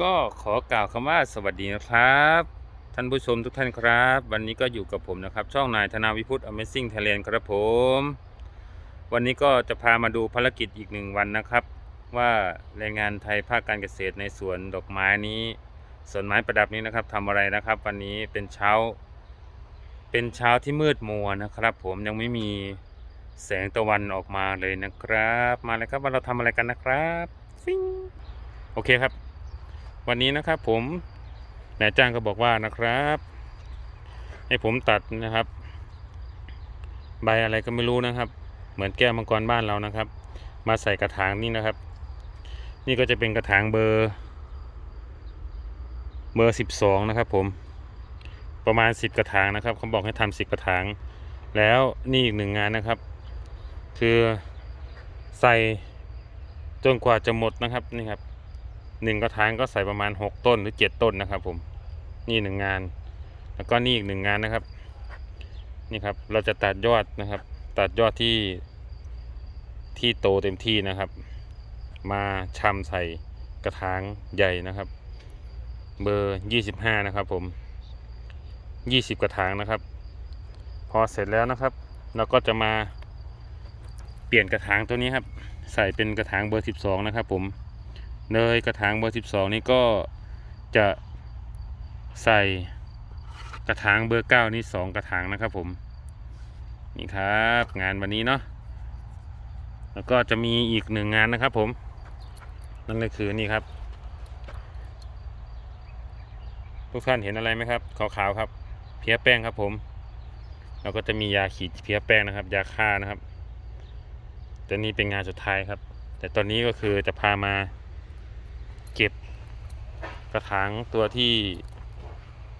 ก็ขอกล่าวคำว่าสวัสดีนะครับ ท่านผู้ชมทุกท่านครับ วันนี้ก็อยู่กับผมนะครับ ช่องนายธนาวิพุทธ Amazing Thailand ครับผม วันนี้ก็จะพามาดูภารกิจอีกหนึ่งวันนะครับ ว่าแรงงานไทยภาคการเกษตรในสวนดอกไม้นี้สวนไม้ประดับนี้นะครับทำอะไรนะครับ วันนี้เป็นเช้า เป็นเช้าที่มืดมัวนะครับ ผมยังไม่มีแสงตะวันออกมาเลยนะครับ มาเลยครับว่าเราทำอะไรกันนะครับฟิงโอเคครับ วันนี้นะครับผมนายจ้างก็บอกว่านะครับ ให้ผมตัดนะครับ ใบอะไรก็ไม่รู้นะครับ เหมือนแก้วมังกรบ้านเรานะครับ มาใส่กระถางนี่นะครับ นี่ก็จะเป็นกระถางเบอร์เบอร์สิบสองนะครับผมประมาณสิบกระถางนะครับเขาบอกให้ทำสิบกระถาง แล้วนี่อีกหนึ่งงานนะครับ คือใส่จนกว่าจะหมดนะครับนี่ครับ หนึ่งกระถางก็ใส่ประมาณ 6 ต้นหรือ 7 ต้นนะครับ ผมนี่หนึ่งงาน แล้วก็นี่อีกหนึ่งงานนะครับ นี่ครับเราจะตัดยอดนะครับ ตัดยอดที่ที่โตเต็มที่นะครับ มาชำใส่กระถางใหญ่นะครับ เบอร์ 25 นะครับ ผม 20 กระถางนะครับ พอเสร็จแล้วนะครับ เราก็จะมาเปลี่ยนกระถางตัวนี้ครับ ใส่เป็นกระถางเบอร์ 12 นะครับ ผม เนยกระถางเบอร์ 12 นี่ก็จะใส่กระถางเบอร์ 9 นี่2กระถางนะครับผม นี่ครับงานวันนี้เนาะแล้วก็จะมีอีกหนึ่งงานนะครับผม นั่นก็คือนี่ครับ ทุกท่านเห็นอะไรไหมครับขาวๆครับ เพี้ยแป้งครับผมแล้วก็จะมียาขีดเพี้ยแป้งนะครับ ยาฆ่านะครับแตัวนี้เป็นงานสุดท้ายครับ แต่ตอนนี้ก็คือจะพามา เก็บกระถางตัวที่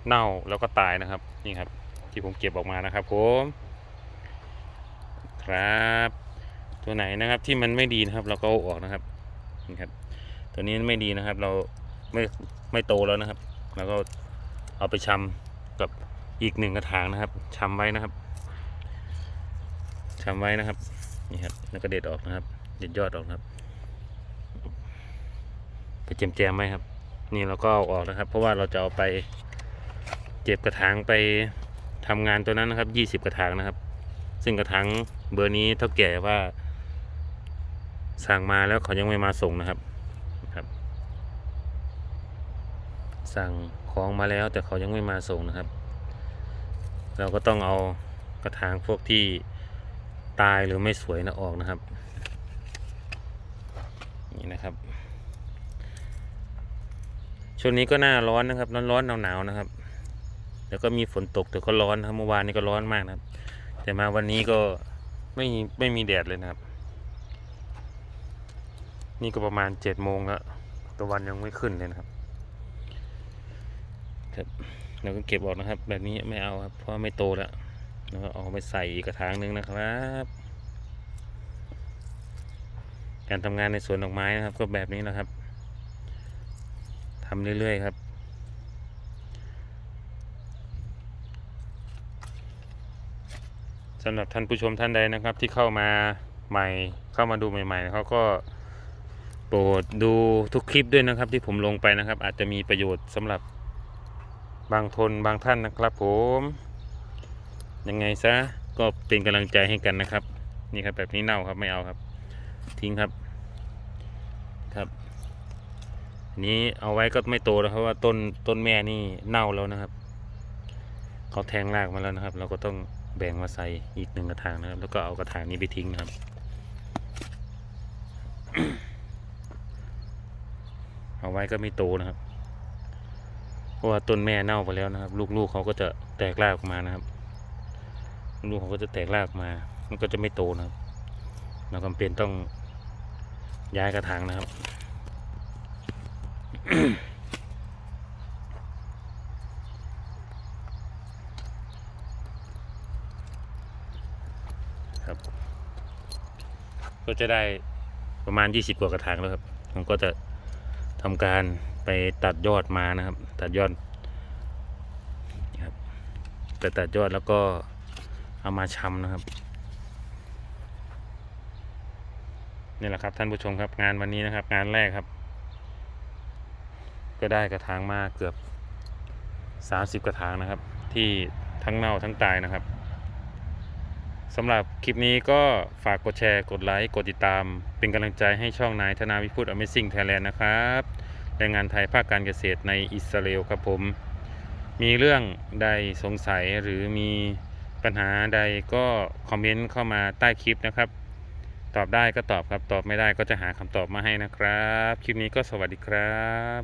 เน่าแล้วก็ตายนะครับนี่ครับ ที่ผมเก็บออกมานะครับผมครับตัวไหนนะครับที่มันไม่ดีนะครับ เราก็ออกนะครับนี่ครับ ตัวนี้ไม่ดีนะครับ เราไม่ไม่โตแล้วนะครับเราก็เอาไปชำกับอีกหนึ่งกระถางนะครับชำไว้นะครับชำไว้นะครับนี่ครับแล้วก็เด็ดออกนะครับ เด็ดยอดออกนะครับ ไปเจมแจมๆไหมครับ นี่เราก็เอาออกนะครับ เพราะว่าเราจะเอาไปเก็บกระถางไปทำงานตัวนั้นนะครับยี่สิบกระถางนะครับ ซึ่งกระถางเบอร์นี้เท่าแก่ว่า สั่งมาแล้วเขายังไม่มาส่งนะครับครับ สั่งของมาแล้วแต่เขายังไม่มาส่งนะครับ เราก็ต้องเอากระถางพวกที่ตายหรือไม่สวยนะออกนะครับ นี่นะครับ ช่วงนี้ก็หน้าร้อนนะครับ ร้อนร้อนหนาวหนาวๆนะครับแล้วก็มีฝนตกแต่ก็ร้อนครับเมื่อวานนี้ก็ร้อนมากนะครับ แต่มาวันนี้ก็ไม่ไม่มีแดดเลยนะครับ นี่ก็ประมาณเจ็ดโมงแล้วตะวันยังไม่ขึ้นเลยนะครับครับเราก็เก็บออกนะครับ แบบนี้ไม่เอาครับเพราะไม่โตแล้วแล้วก็เอาไปใส่กระถางนึงนะครับ การทำงานในสวนดอกไม้นะครับ ก็แบบนี้นะครับ ทำเรื่อย ๆ ครับ สำหรับท่านผู้ชมท่านใดนะครับ ที่เข้ามาใหม่เข้ามาดูใหม่ๆเขาก็โปรดดูทุกคลิปด้วยนะครับ ที่ผมลงไปนะครับ อาจจะมีประโยชน์สำหรับบางทนบางท่านนะครับ ผมยังไงซะก็เป็นกำลังใจให้กันนะครับ นี่ครับแบบนี้เน่าครับไม่เอาครับ ทิ้งครับครับ นี้เอาไว้ก็ไม่โตแล้วเพราะว่าต้นต้นแม่นี่เน่าแล้วนะครับเขาแทงรากมาแล้วนะครับ เราก็ต้องแบ่งมาใส่อีกหนึ่งกระถางนะครับ แล้วก็เอากระถางนี้ไปทิ้งนะครับ เอาไว้ก็ไม่โตนะครับเพราะว่าต้นแม่เน่าไปแล้วนะครับ ลูกๆเขาก็จะแตกรากออกมานะครับ ลูกเขาก็จะแตกรากออกมา มันก็จะไม่โตนะครับ เราจำเป็นต้องย้ายกระถางนะครับ ครับ ก็จะได้ประมาณ 20 กว่ากระถางแล้วครับ ผมก็จะทำการไปตัดยอดมานะครับ ตัดยอดนะครับไปตัดยอดแล้วก็เอามาชำนะครับนี่แหละครับท่านผู้ชมครับงานวันนี้นะครับ งานแรกครับ ก็ได้กระถางมาเกือบ 30 กระถางนะครับ ที่ทั้งเน่าทั้งตายนะครับสำหรับคลิปนี้ก็ฝากกดแชร์ กดไลค์ กดติดตาม เป็นกำลังใจให้ช่องนายธนาวิพุทธ Amazing Thailand นะครับแรงงานไทยภาคการเกษตรในอิสราเอลครับผม มีเรื่องใดสงสัยหรือมีปัญหาใดก็คอมเมนต์เข้ามาใต้คลิปนะครับ ตอบได้ก็ตอบครับ ตอบไม่ได้ก็จะหาคำตอบมาให้นะครับ คลิปนี้ก็สวัสดีครับ